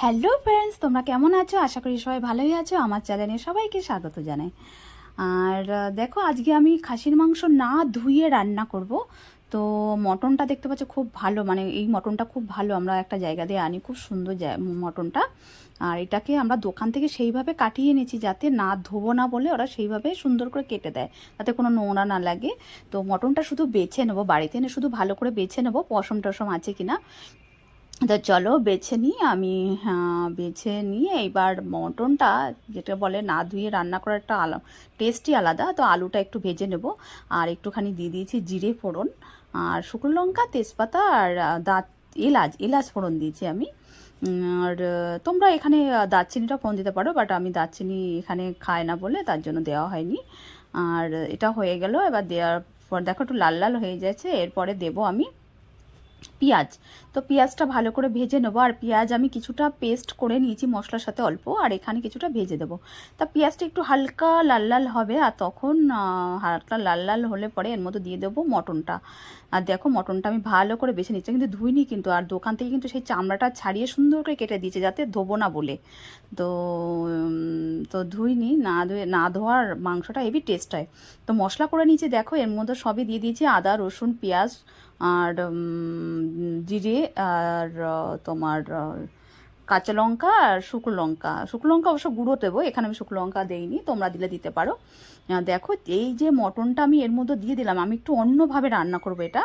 Hello friends, তোমরা কেমন আছো? আশা করি সবাই ভালোই আছো। আমার চ্যানেলে সবাইকে স্বাগত জানাই। আর দেখো, আজকে আমি খাসির মাংস না ধুয়ে রান্না করব। তো মটনটা দেখতে পাচ্ছ খুব ভালো মানে এই মটনটা খুব ভালো। আমরা একটা জায়গা দিয়ে আনি, খুব সুন্দর মটনটা। আর এটাকে আমরা দোকান থেকে সেইভাবে কাটিয়ে এনেছি যাতে না ধোবো না বলে ওরা সেইভাবে সুন্দর করে কেটে দেয়, যাতে কোনো নোংরা না লাগে। তো মটনটা শুধু বেছে নেব, বাড়িতে এনে শুধু ভালো করে বেছে নেব পশম টসম আছে কিনা। তো চলো বেছে নিই আমি হ্যাঁ, বেছে নিয়ে এবার মটনটা যেটা বলে না ধুয়ে রান্না করার একটা আলা টেস্টই আলাদা তো আলুটা একটু ভেজে নেব। আর একটুখানি দিয়ে দিয়েছি জিরে ফোড়ন আর শুকনো লঙ্কা তেজপাতা আর দাঁত এলাচ এলাচ ফোড়ন দিয়েছি আমি। আর তোমরা এখানে দারচিনিটা ফোড়ন দিতে পারো বাট আমি দারচিনি এখানে খায় না বলে তার জন্য দেওয়া হয়নি। আর এটা হয়ে গেল এবার দেওয়ার পর দেখো একটু লাল লাল হয়ে যাচ্ছে এরপরে দেবো আমি পেঁয়াজ। তো পেঁয়াজটা ভালো করে ভেজে নেব। আর পেঁয়াজ আমি কিছুটা পেস্ট করে নিয়েছি মশলার সাথে অল্প, আর এখানে কিছুটা ভেজে দেবো। তা পেঁয়াজটা একটু হালকা লাল লাল হবে, আর তখন হালকা লাল লাল হলে পরে এর মধ্যে দিয়ে দেবো মটনটা। আর দেখো মটনটা আমি ভালো করে বেছে নিচ্ছি, কিন্তু ধুইনি কিন্তু। আর দোকান থেকে কিন্তু সেই চামড়াটা ছাড়িয়ে সুন্দর করে কেটে দিয়েছে, যাতে ধোবো না বলে। তো তো ধুইনি, না ধুয়ে, না ধোয়ার মাংসটা হেভি টেস্ট হয়। তো মশলা করে নিয়েছি, দেখো এর মধ্যে সবই দিয়ে দিয়েছি আদা, রসুন, পেঁয়াজ আর জিরে আর তোমার কাঁচা লঙ্কা আর শুকনো লঙ্কা। শুকনো লঙ্কা অবশ্য গুঁড়ো দেবো, এখানে আমি শুকনো লঙ্কা দেইনি, তোমরা দিলে দিতে পারো। দেখো, এই যে মটনটা আমি এর মধ্যে দিয়ে দিলাম, আমি একটু অন্যভাবে রান্না করব এটা।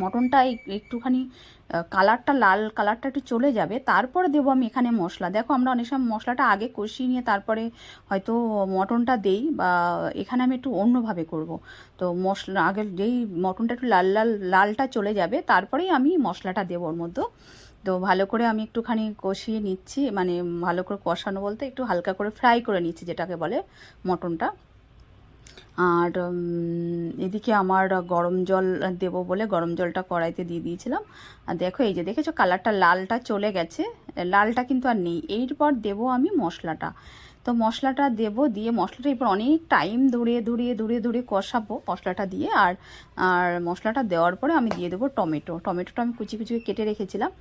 মটনটা এক- একটুখানি কালারটা লাল, কালারটা একটু চলে যাবে। তারপরে দেবো আমি এখানে মশলা। দেখো আমরা অনেক সময় মশলাটা আগে কষিয়ে নিয়ে তারপরে হয়তো মটনটা দেই বা এখানে আমি একটু অন্যভাবে করব। তো মশলা আগে যেই মটনটা একটু লাল লাল, লালটা চলে যাবে, তারপরেই আমি মশলাটা দেবো ওর মধ্যে। তো ভালো করে আমি একটুখানি কষিয়ে নিচ্ছি মানে ভালো করে কষানো বলতে একটু হালকা করে ফ্রাই করে নিচ্ছি, যেটাকে বলে মটনটা। আর এদিকে আমার গরম জল দেব বলে গরম জলটা কড়াইতে দিয়ে দিয়েছিলাম। আর দেখো, এই যে দেখেছ কালারটা লালটা চলে গেছে। লালটা কিন্তু আর নেই। এরপর দেব আমি মশলাটা। তো মশলাটা দেব দিয়ে মশলাটা এরপর অনেক টাইম ধরে ধরে ধরে ধরে কষাবো মশলাটা দিয়ে। আর আর মশলাটা দেওয়ার পরে আমি দিয়ে দেবো টমেটো। টমেটোটা আমি কুচি কুচি কেটে রেখেছিলাম।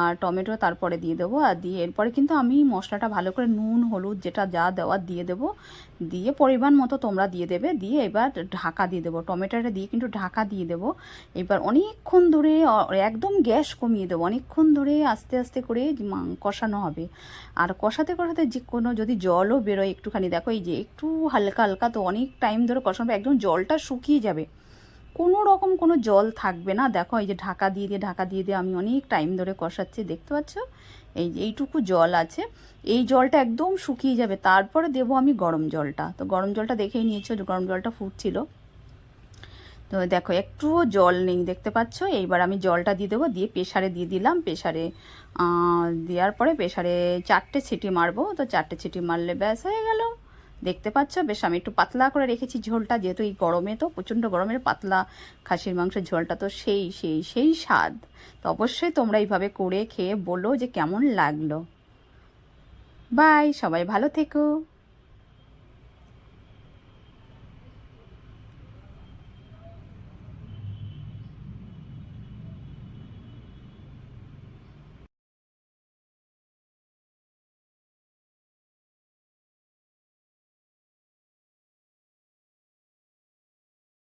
আর টমেটো তারপরে দিয়ে দেবো। আর দিয়ে এরপরে কিন্তু আমি মশলাটা ভালো করে নুন, হলুদ যেটা যা দেওয়ার দিয়ে দেবো। দিয়ে পরিমাণ মতো তোমরা দিয়ে দেবে। দিয়ে এবার ঢাকা দিয়ে দেবো। টমেটোটা দিয়ে কিন্তু ঢাকা দিয়ে দেবো। এবার অনেকক্ষণ ধরে একদম গ্যাস কমিয়ে দেবো। অনেকক্ষণ ধরে আস্তে আস্তে করে কষানো হবে। আর কষাতে কষাতে যে কোনো যদি জলও বেরোয় একটুখানি। দেখো, এই যে একটু হালকা হালকা তো অনেক টাইম ধরে কষানো একদম জলটা শুকিয়ে যাবে। কোনো রকম কোনো জল থাকবে না। দেখো, এই যে ঢাকা দিয়ে দিয়ে, ঢাকা দিয়ে দিয়ে আমি অনেক টাইম ধরে কষাচ্ছি, দেখতে পাচ্ছ? এই যে এইটুকু জল আছে। এই জলটা একদম শুকিয়ে যাবে। তারপরে দেবো আমি গরম জলটা। তো গরম জলটা দেখেই নিয়েছো গরম জলটা ফুটছিল। তো দেখো, একটুও জল নেই, দেখতে পাচ্ছ? এইবার আমি জলটা দিয়ে দেবো, দিয়ে প্রেশারে দিয়ে দিলাম। প্রেশারে দেওয়ার পরে প্রেশারে চারটে ছিটি মারবো। তো চারটে ছিটি মারলে ব্যাস হয়ে গেল। দেখতে পাচ্ছ? বেশ, আমি একটু পাতলা করে রেখেছি ঝোলটা, যেহেতু এই গরমে তো, প্রচণ্ড গরমের পাতলা খাসির মাংসের ঝোলটা তো সেই সেই সেই স্বাদ। তো অবশ্যই তোমরা এইভাবে করে খেয়ে বলো যে কেমন লাগল। বাই, সবাই ভালো থেকো।